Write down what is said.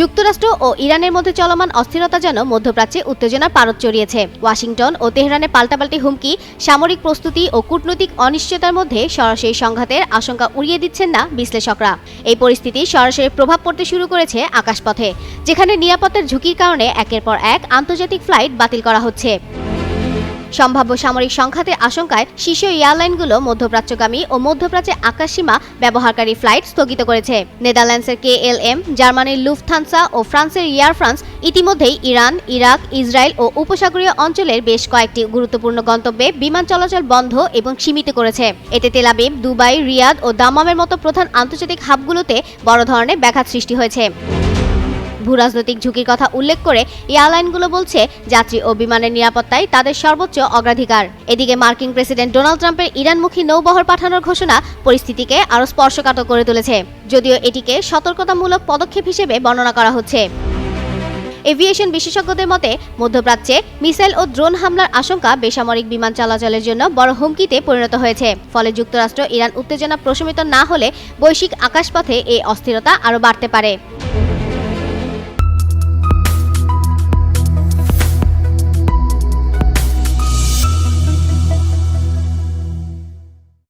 যুক্তরাষ্ট্র ও ইরানের মধ্যে চলমান অস্থিরতা যেন মধ্যপ্রাচ্যে উত্তেজনার পারদ চড়িয়েছে। ওয়াশিংটন ও তেহরানের পাল্টাপাল্টি হুমকি, সামরিক প্রস্তুতি ও কূটনৈতিক অনিশ্চয়তার মধ্যে সরাসরি সংঘাতের আশঙ্কা উড়িয়ে দিচ্ছেন না বিশ্লেষকরা। এই পরিস্থিতি সরাসরি প্রভাব পড়তে শুরু করেছে আকাশপথে, যেখানে নিরাপত্তার ঝুঁকির কারণে একের পর এক আন্তর্জাতিক ফ্লাইট বাতিল করা হচ্ছে। সম্ভাব্য সামরিক সংঘাতের আশঙ্কায় শীর্ষ এয়ারলাইনগুলো মধ্যপ্রাচ্যগামী ও মধ্যপ্রাচ্যে আকাশসীমা ব্যবহারকারী ফ্লাইট স্থগিত করেছে। নেদারল্যান্ডসের কে এল এম জার্মানির লুফথানসা ও ফ্রান্সের এয়ার ফ্রান্স ইতিমধ্যেই ইরান, ইরাক, ইসরায়েল ও উপসাগরীয় অঞ্চলের বেশ কয়েকটি গুরুত্বপূর্ণ গন্তব্যে বিমান চলাচল বন্ধ এবং সীমিত করেছে। এতে তেলাবিব দুবাই, রিয়াদ ও দামামের মতো প্রধান আন্তর্জাতিক হাবগুলোতে বড় ধরনের ব্যাঘাত সৃষ্টি হয়েছে। ভূরাজনৈতিক ঝুঁকির কথা উল্লেখ করে এয়ারলাইনগুলো বলছে, যাত্রী ও বিমানের নিরাপত্তায় তাদের সর্বোচ্চ অগ্রাধিকার। এদিকে মার্কিন প্রেসিডেন্ট ডোনাল্ড ট্রাম্পের ইরানমুখী নৌবহর পাঠানোর ঘোষণা পরিস্থিতিকে আরও স্পর্শকাতর করে তুলেছে। যদিও এটিকে সতর্কতামূলক পদক্ষেপ হিসেবে বর্ণনা করা হচ্ছে। এভিয়েশন বিশেষজ্ঞদের মতে, মধ্যপ্রাচ্যে মিসাইল ও ড্রোন হামলার আশঙ্কা বেসামরিক বিমান চলাচলের জন্য বড় হুমকিতে পরিণত হয়েছে। ফলে যুক্তরাষ্ট্র ইরান উত্তেজনা প্রশমিত না হলে বৈশ্বিক আকাশপথে এই অস্থিরতা আরও বাড়তে পারে।